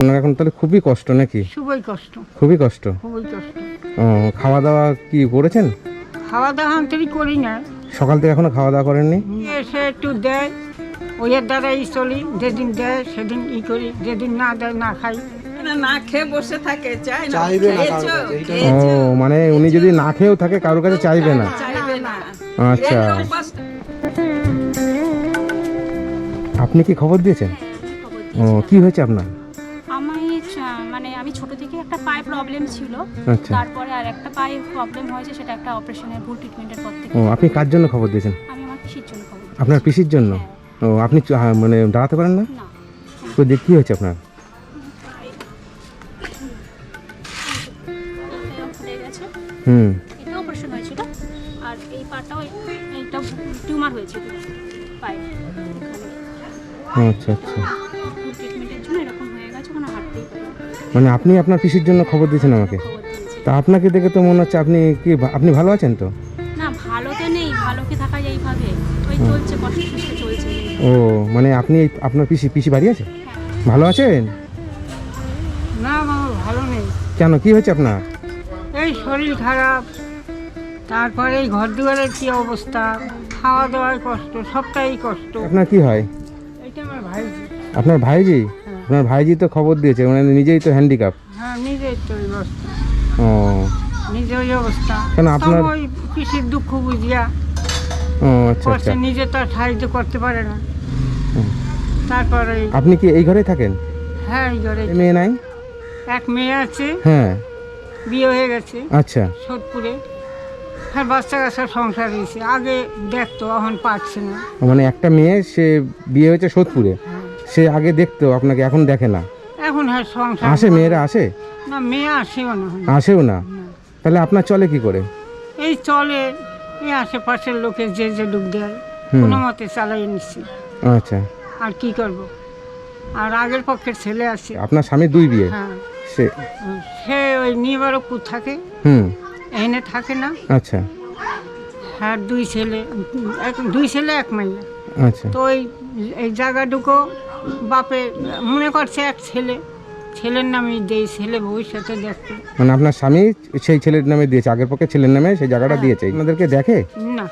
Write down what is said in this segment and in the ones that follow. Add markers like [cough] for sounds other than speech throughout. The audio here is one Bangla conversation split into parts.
আপনার এখন তাহলে খুবই কষ্ট নাকি? খুবই কষ্ট। খুবই কষ্ট? খুবই কষ্ট। ও খাওয়া দাওয়া কি করেছেন? খাওয়া দাওয়া আন্তরি করি না। সকাল থেকে এখনও খাওয়া দাওয়া করেননি এসে একটু দেয় ওইয়ের দ্বারাই চলি যেদিন দেয় সেদিন ই করি যেদিন না দেয় না খাই। না খেয়ে বসে থাকে চাই না ও মানে উনি যদি না খেয়েও থাকে কারোর কাছে চাইবে না? চাইবে না আচ্ছা। আপনি কি খবর দিয়েছেন? ও কি হয়েছে আপনার? পায়ে প্রবলেম ছিল। আচ্ছা। তারপরে আর একটা পায়ে প্রবলেম হয়েছে সেটা একটা অপারেশনের ভুল ট্রিটমেন্টের পর থেকে। ও আপনি কার জন্য খবর দিয়েছেন? আমি আমার পিসির জন্য খবর দিয়েছি। আপনার পিসির জন্য? ও আপনি চ- হ্যাঁ, মানে দাঁড়াতে পারেন না? না। তো দেখ কি হয়েছে আপনার? এটা ফুলে গেছে হুম। এটা অপারেশন হয়েছিল আর এই পাটাও এইটা টিউমার হয়েছিল পায়ে। এখানে আচ্ছা আচ্ছা। মানে আপনি আপনার পিসির জন্য খবর দিয়েছেন আমাকে। তা আপনাকে দেখে তো মনে হচ্ছে আপনি কি আপনি ভালো আছেন তো? না ভালো তো নেই ভালো কি থাকা যায় এইভাবে? ওই চলছে কষ্ট চলছে। ও মানে আপনি এই- আপনার পিসি পিসি বাড়ি আছে? হ্যাঁ। ভালো আছেন? না বাবা ভালো নেই। কেন কি হয়েছে আপনার? এই শরীর খারাপ তারপরে এই ঘর দুয়ারের কি অবস্থা? খাওয়া দাওয়ার কষ্ট সবটাই কষ্ট। আপনার কি হয়? এটা আমার ভাই আপনার ভাইজি? আপনার ভাইজি তো খবর দিয়েছে মানে নিজেই তো হ্যান্ডিক্যাপ হ্যাঁ নিজেই তো ও। নিজের ওই অবস্থা। কেন আপনার- ওই পিসির দুঃখ বুঝিয়া ও আচ্ছা আচ্ছা। নিজে তো সাহায্য করতে পারে না। তারপরে আপনি কি এই ঘরেই থাকেন? হ্যাঁ এই ঘরে মেয়ে নাই? এক মেয়ে আছে। হ্যাঁ। বিয়ে হয়ে গেছে। আচ্ছা। সোদপুরে। হ্যাঁ বাচ্চা কাচ্চা সংসার হয়েছে। আগে দেখতো এখন পাচ্ছে না। মানে একটা মেয়ে সে বিয়ে হয়েছে সোদপুরে। হ্যাঁ। সে আগে দেখতো আপনাকে এখন দেখে না। এখন হ্যাঁ সংসার আসে মেয়েরা আসে? না মেয়ে আসেও না। আসেও না? তাহলে আপনার চলে কি করে? এই চলে এই আশেপাশের লোকে যে যে ডুব দেয়। কোনো মতে চালাই নিচ্ছি। আচ্ছা। আর কি করব? আর আগের পক্ষের ছেলে আছে। আপনার স্বামী দুই বিয়ে? হ্যাঁ। সে? সে ওই নিবারকপুর থাকে। হুম। এনে থাকে না। আচ্ছা। আর দুই ছেলে এক দুই ছেলে এক মাইয়া। আচ্ছা। তো ওই এই জায়গাটুকু বাপে মনে করছে এক ছেলে। ছেলের নামে দেই ছেলে ভবিষ্যতে দেখতে মানে আপনার স্বামী সেই ছেলের নামে দিয়েছে আগের পক্ষে ছেলের নামে সেই জায়গাটা হ্যাঁ। দিয়েছে। আপনাদেরকে দেখে? না।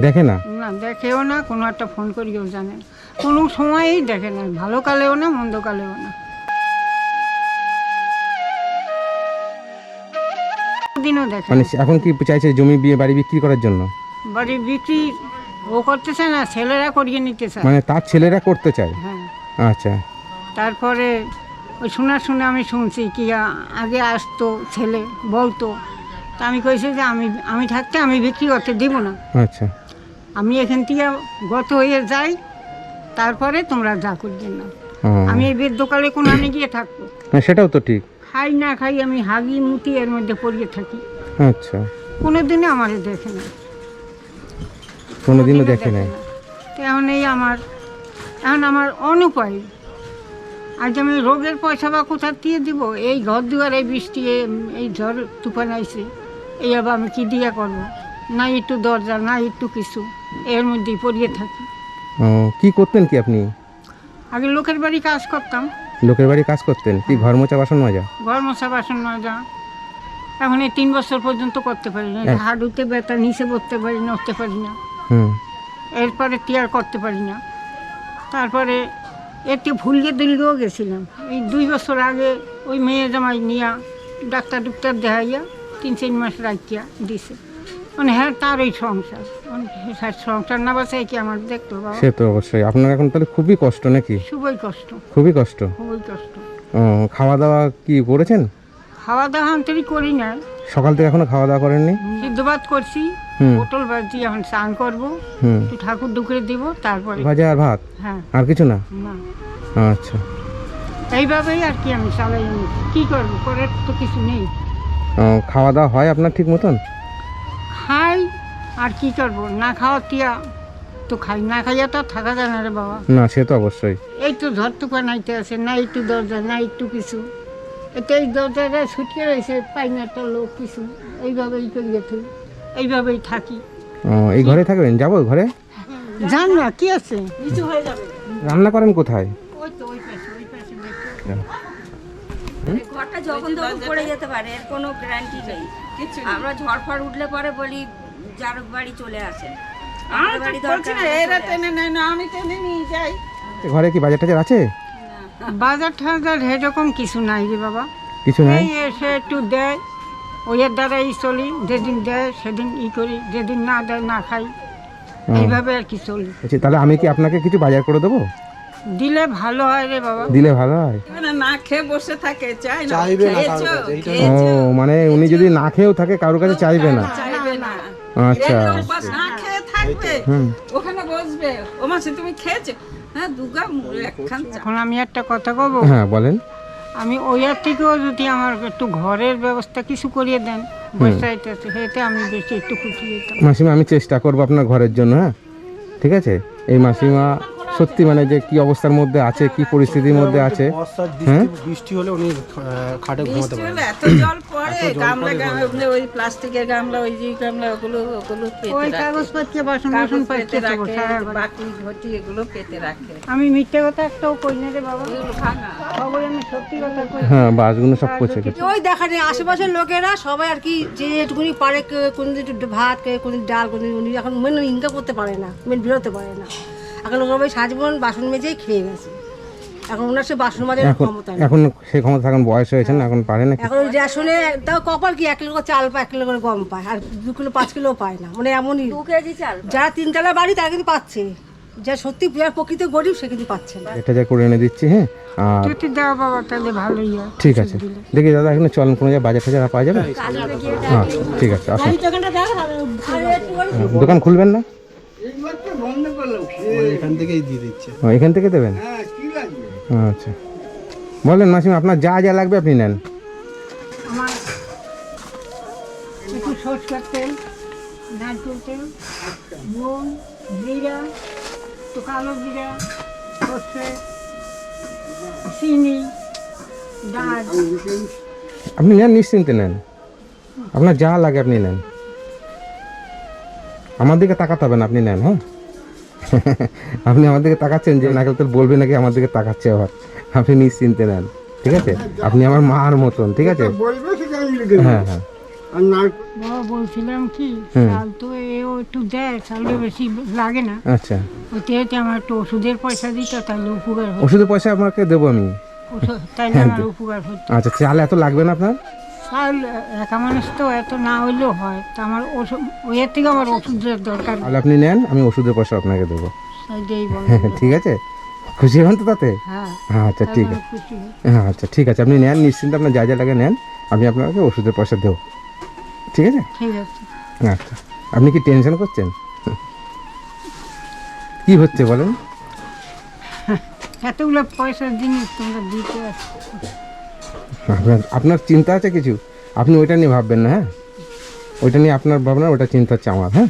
দেখে না? না দেখেও না কোনো একটা ফোন করিও জানে কোনো সময়ই দেখে না ভালো কালেও না মন্দ কালেও না। দিনও দেখে মানে এখন কি চাইছে জমি বিয়ে বাড়ি বিক্রি করার জন্য? বাড়ি বিক্রি ও করতেছে না ছেলেরা করিয়ে নিতে চায়। মানে তার ছেলেরা করতে চায়। হ্যাঁ। আচ্ছা। তারপরে ওই শোনা শুনে আমি শুনছি কি আগে আসতো ছেলে বলতো তা। আমি কইছি যে আমি আমি থাকতে আমি বিক্রি করতে দিব না। আচ্ছা। আমি এখান থেকে গত হয়ে যাই তারপরে তোমরা যা করবে না। আমি এই বেদ দোকানে কোনো আনে গিয়ে থাকব। সেটাও তো ঠিক। খাই না খাই আমি হাগি মুতি এর মধ্যে পড়িয়ে থাকি। আচ্ছা। কোনো দিনে আমার দেখে না। কোনোদিনও দেখে নাই। না। তো এখন এই আমার এখন আমার অনুপায়। আজ আমি রোগের পয়সা বা কোথা দিয়ে দিব? এই ঘর দুয়ার এই বৃষ্টি এই ঝড় তুফান আইছে। এই আবার আমি কি দিয়া করব? না একটু দরজা না একটু কিছু। এর মধ্যেই পড়িয়ে থাকি। কি করতেন কি আপনি? আগে লোকের বাড়ি কাজ করতাম। লোকের বাড়ি কাজ করতেন? কি ঘর মোচা বাসন মাজা? ঘর মশা বাসন মাজা। এখন এই তিন বছর পর্যন্ত করতে পারি না। হ্যাঁ। হাডুতে ব্যথা নিচে পড়তে পারি না উঠতে পারি না। এরপরে টিয়ার করতে পারি না। তারপরে একটু ভুলগে দুলগেও গেছিলাম। এই দুই বছর আগে ওই মেয়ে জামাই নিয়া ডাক্তার ডুক্তার দেখাইয়া তিন চার মাস রাখিয়া দিছে। মানে হ্যাঁ তার ওই সংসার। মানে হ্যাঁ, সংসার না বাসায় কি আমার দেখতো বাবা সে তো অবশ্যই। আপনার এখন তাহলে খুবই কষ্ট নাকি? খুবই কষ্ট। খুবই কষ্ট? খুবই কষ্ট। ও খাওয়া দাওয়া কি করেছেন? খাওয়া দাওয়া আমি করি না সকাল থেকে এখনও খাওয়া দাওয়া করেননি? সিদ্ধ ভাত করছি। পটল ভাজি এখন স্নান করব একটু ঠাকুর ডুকরে দিব তারপরে ভাজা আর ভাত? হ্যাঁ। আর কিছু না? না। আচ্ছা। এইভাবেই আর কি আমি নিচ্ছি। কি করব করার তো কিছু নেই। খাওয়া দাওয়া হয় আপনার ঠিক মতন? খাই আর কি করব? না খাওয়া তিয়া তো খাই না খাইয়া তো থাকা যায় না রে বাবা। না সে তো অবশ্যই। এই তো ঝড় তুফান আইতে আছে না একটু দরজা না একটু কিছু। এতে এই দরজাটা ছুটকে রয়েছে পাই না একটা লোক কিছু। এইভাবেই করিয়ে তুই এইভাবেই থাকি। ও, এই ঘরে থাকবেন? যাব ঘরে? জান না কি আছে? নিচু হয়ে যাবে। রান্না করেন কোথায়? ওই তো ওই পাশে ওই পাশে ঘরটা যখন তখন পড়ে যেতে পারে এর কোনো গ্যারান্টি নেই। কিছু আমরা ঝড় ফড় উঠলে পরে বলি যার বাড়ি চলে আসেন। আমি আমাদের তো বাড়ি দরকার না এরা টেনে নেয় না আমি টেনে নিয়ে যাই। ঘরে কি বাজার টাজার আছে? বাজার টাজার এরকম কিছু নাই রে বাবা। কিছু নাই? এসে একটু দেয়। ওইয়ের দ্বারাই চলি যেদিন দেয় সেদিন ই করি যেদিন না দেয় না খাই। এইভাবে আর কি চলি। আচ্ছা তাহলে আমি কি আপনাকে কিছু বাজার করে দেবো? দিলে ভালো হয় রে বাবা। দিলে ভালো হয়? মানে না খেয়ে বসে থাকে চাই না। চাইবে না? ও মানে উনি যদি না খেয়েও থাকে কারোর কাছে চাইবে না? চাইবে না। আচ্ছা। না খেয়ে থাকবে হুম। ওখানে বসবে। ও মাসে তুমি খেয়েছো? হ্যাঁ দুগা মুড়ে একখান এখন আমি একটা কথা কব? হ্যাঁ বলেন। আমি ওইয়ার থেকেও যদি আমার একটু ঘরের ব্যবস্থা কিছু করিয়ে দেন আমি বেশি একটু খুশি মাসিমা আমি চেষ্টা করব আপনার ঘরের জন্য হ্যাঁ? ঠিক আছে? এই মাসিমা সত্যি মানে যে কি অবস্থার মধ্যে আছে কি পরিস্থিতির মধ্যে আছে? হ্যাঁ? বৃষ্টি বৃষ্টি হলে উনি খাটে ঘুমাতে পারেন। এত জল পড়ে গামলা গামলা ওই প্লাস্টিকের গামলা ওই যে গামলা ওগুলো ওগুলো পেতে রাখে। কাগজপত্রে বাসন বাসন পেতে রাখে বাকি ঘটি এগুলো পেতে রাখে। আমি মিথ্যে কথা একটাও কই না রে বাবা। খবর আমি সত্যি কথা কই হ্যাঁ বাসগুলো সব পচে গেছে। ওই দেখা নেই আশেপাশের লোকেরা সবাই আর কি যে এটুকুনি পারে কে- কোনদিন একটু ভাত কে কোনদিন ডাল কোনদিন উনি এখন মেন ইনকাম করতে পারে না মেন বেরোতে পারে না। এখন সবাই সাজবন বাসন মেজেই খেয়ে গেছে। এখন ওনার সে বাসন মাজার এখন ক্ষমতা নেই। এখন সে ক্ষমতা এখন বয়স হয়েছে না এখন পারে না এখন ওই রেশনে তাও কপাল কি এক কিলো করে চাল পায় এক কিলো করে গম পায় আর দু কিলো পাঁচ কিলো পায় না। মানে এমনই। দু কেজি চাল যারা তিনতলা বাড়ি তারা কিন্তু পাচ্ছে। যা সত্যি যারা প্রকৃত গরিব সে কিন্তু পাচ্ছে না। এটা যা করে এনে দিচ্ছি হ্যাঁ? আর যদি দাও বাবা তাহলে ভালোই হয় ঠিক আছে। দেখি দাদা এখানে চলেন কোনো জায়গায় বাজার টাজার পাওয়া যাবে? হ্যাঁ ঠিক আছে আসুন। হ্যাঁ, দোকান খুলবেন না? ওই এখান থেকেই দিয়ে দিচ্ছে। ও, এখান থেকে দেবেন? আচ্ছা। বলেন মাসিমা আপনার যা যা লাগবে আপনি নেন। একটু সরষের তেল নারকেল তেল নুন জিরা একটু কালো জিরা সর্ষে চিনি ডাল। আপনি নেন নিশ্চিন্তে নেন। আপনার যা লাগে আপনি নেন। আমার দিকে তাকাতে হবে না আপনি নেন হ্যাঁ? [laughs] আপনি আমার দিকে তাকাচ্ছেন যে নাকেল তেল বলবে নাকি আমার দিকে তাকাচ্ছে আবার। আপনি নিশ্চিন্তে নেন ঠিক আছে? আপনি আমার মার মতন ঠিক আছে? হ্যাঁ হ্যাঁ। বলছিলাম কি তো এও একটু দেয় বেশি লাগে না। আচ্ছা। ওতে আমার একটু ওষুধের পয়সা দিত তাহলে উপকার ওষুধের পয়সা আপনাকে দেবো আমি। আমার উপকার হতো। আচ্ছা চাল এত লাগবে না আপনার? চাল একা মানুষ তো এত না হইলেও হয়। তা আমার ওষুধ ওইয়ের থেকে আমার ওষুধের দরকার। তাহলে আপনি নেন আমি ওষুধের পয়সা আপনাকে দেবো। সেইটাই ঠিক আছে। খুশি হন তো তাতে? হ্যাঁ আচ্ছা ঠিক আছে। হ্যাঁ আচ্ছা ঠিক আছে আপনি নেন নিশ্চিন্তে আপনার যা যা লাগে নেন আমি আপনাকে ওষুধের পয়সা দেবো। ঠিক আছে? ঠিক আছে। আচ্ছা আপনি কি টেনশন করছেন? কি হচ্ছে বলেন? এতগুলো পয়সার জিনিস তোমরা দিতে আপনার আপনার চিন্তা আছে কিছু? আপনি ওইটা নিয়ে ভাববেন না হ্যাঁ? ওইটা নিয়ে আপনার ভাবনা ওটা চিন্তা হচ্ছে আমার হ্যাঁ?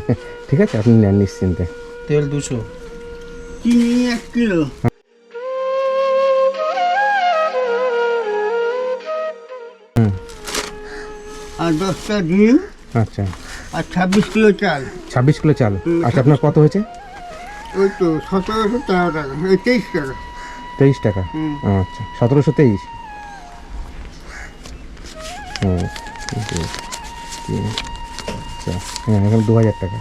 [laughs] ঠিক আছে আপনি নেন নিশ্চিন্তে। তেল দুশো। চিনি এক কিলো? আর দশটা ডিম আচ্ছা। আর ছাব্বিশ কিলো চাল। ছাব্বিশ কিলো চাল। আচ্ছা আপনার কত হয়েছে? ওই তো সতেরোশো তেরো টাকা তেইশ টাকা। তেইশ টাকা। আচ্ছা সতেরোশো তেইশ। হুম হ্যাঁ দু হাজার টাকা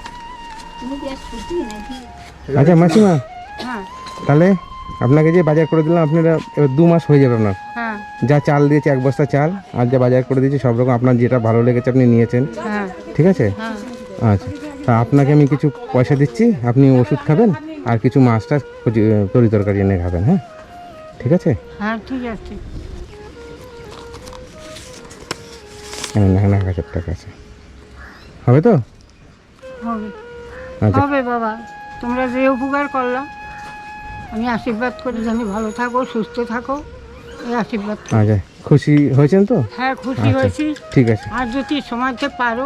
আচ্ছা মাসিমা। হ্যাঁ। তাহলে আপনাকে যে বাজার করে দিলাম আপনারা এবার দু মাস হয়ে যাবে আপনার। হ্যাঁ। যা চাল দিয়েছে এক বস্তা চাল আর যা বাজার করে দিয়েছি সব রকম আপনার যেটা ভালো লেগেছে আপনি নিয়েছেন। হ্যাঁ। ঠিক আছে? আচ্ছা। তা আপনাকে আমি কিছু পয়সা দিচ্ছি আপনি ওষুধ খাবেন আর কিছু মাছটা তরি তরকারি এনে খাবেন হ্যাঁ? ঠিক আছে? হ্যাঁ ঠিক আছে। হ্যাঁ না না টাকা আছে। হবে তো? হবে। আচ্ছা। হবে বাবা তোমরা যে উপকার করলা আমি আশীর্বাদ করি যেন ভালো থাকো সুস্থ থাকো এই আশীর্বাদ। আচ্ছা খুশি হয়েছেন তো? হ্যাঁ খুশি আচ্ছা। হয়েছি। ঠিক আছে। আর যদি সময়তে পারো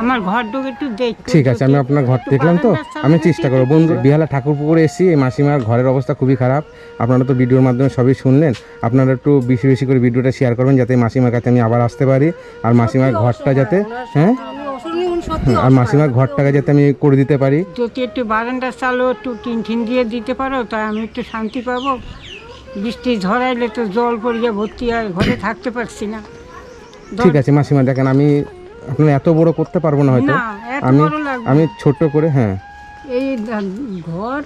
আমার ঘর একটু দেখ ঠিক আছে আমি আপনার ঘর দেখলাম তো? আমি চেষ্টা করব। বন্ধু বিহালা ঠাকুর পুকুরে এসেছি এই মাসিমার ঘরের অবস্থা খুবই খারাপ। আপনারা তো ভিডিওর মাধ্যমে সবই শুনলেন। আপনারা একটু বেশি বেশি করে ভিডিওটা শেয়ার করবেন যাতে মাসিমার কাছে আমি আবার আসতে পারি। আর মাসিমার ঘরটা যাতে হ্যাঁ? আর মাসিমার ঘরটাকে যাতে আমি করে দিতে পারি। যদি একটু বারান্দার চালও একটু টিন ঠিন দিয়ে দিতে পারো তাই আমি একটু শান্তি পাবো। বৃষ্টি ঝরাইলে তো জল পড়িয়ে ভর্তি হয় ঘরে থাকতে পারছি না। ঠিক আছে মাসিমা দেখেন আমি আপনার এত বড় করতে পারব না হয়তো। আমি আমি ছোট করে হ্যাঁ। এই ঘর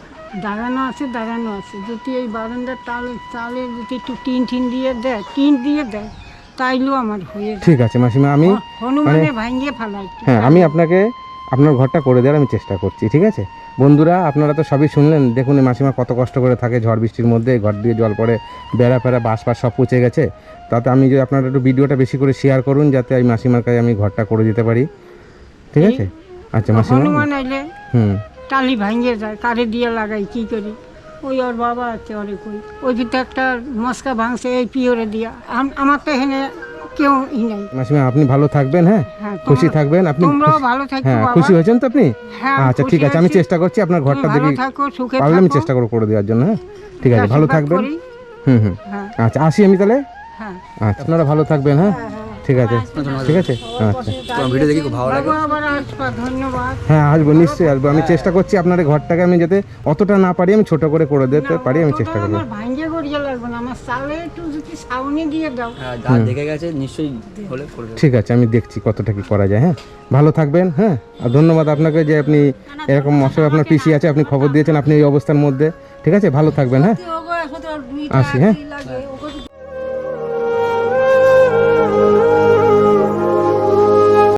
দাঁড়ানো আছে দাঁড়ানো আছে। যদি এই বারান্দার তালে তালে যদি একটু টিন টিন দিয়ে দেয় টিন দিয়ে দেয় তাইলেও আমার হয়ে ঠিক আছে মাসিমা আমি হনুমানে ভাঙিয়ে ফেলাই হ্যাঁ আমি আপনাকে আপনার ঘরটা করে দেওয়ার আমি চেষ্টা করছি ঠিক আছে? বন্ধুরা আপনারা তো সবই শুনলেন। দেখুন এই মাসিমা কত কষ্ট করে থাকে ঝড় বৃষ্টির মধ্যে ঘর দিয়ে জল পড়ে বেড়া ফেরা বাস ফাস সব পচে গেছে। তাতে আমি যদি আপনারা একটু ভিডিওটা বেশি করে শেয়ার করুন যাতে এই মাসিমার কাছে আমি ঘরটা করে দিতে পারি। ঠিক আছে? আচ্ছা মাসিমা। হুম। টালি ভাঙিয়ে যায় কারে দিয়ে লাগাই কি করি? ওই ওর বাবা আছে কই ওই। ভিতরে একটা মস্কা ভাঙছে এই পিওরে দিয়া। আম- আমার তো এখানে কেউ ই নাই। মাসিমা আপনি ভালো থাকবেন হ্যাঁ? হ্যাঁ খুশি থাকবেন আপনি তোমরাও ভালো থাকো হ্যাঁ বাবা। খুশি হয়েছেন তো আপনি? হ্যাঁ, আচ্ছা খুশি ঠিক আছে আমি। চেষ্টা করছি আপনার ঘরটা তুমি ভালো দেখি। থাকো সুখে পারলে আমি থাকো। চেষ্টা করব করে দেওয়ার জন্য হ্যাঁ? ঠিক আছে ভালো আশীর্বাদ থাকবেন। করি। হুম হুম। হ্যাঁ। আচ্ছা আসি আমি তাহলে? হ্যাঁ। আচ্ছা আপনারা ভালো থাকবেন হ্যাঁ? ঠিক আছে ঠিক আছে? আচ্ছা। ভিডিও দেখি খুব ভালো বাবু আবার আসবা ধন্যবাদ। হ্যাঁ আসব নিশ্চয়ই আসব। আমি চেষ্টা করছি আপনার এই ঘরটাকে আমি যাতে অতটা না পারি আমি ছোট করে করে দিতে পারি আমি চেষ্টা করব। আমার ভাঙ্গে লাগবে আমার চালে একটু যদি ছাউনি দিয়ে দাও। হ্যাঁ যা দেখে গেছে নিশ্চয়ই হলে করে ঠিক আছে আমি দেখছি কতটা কি করা যায় হ্যাঁ? ভালো থাকবেন হ্যাঁ? আর ধন্যবাদ আপনাকে যে আপনি এরকম মশলা আপনার পিসি আছে আপনি খবর দিয়েছেন আপনি এই অবস্থার মধ্যে। ঠিক আছে ভালো থাকবেন হ্যাঁ? আসি, হ্যাঁ?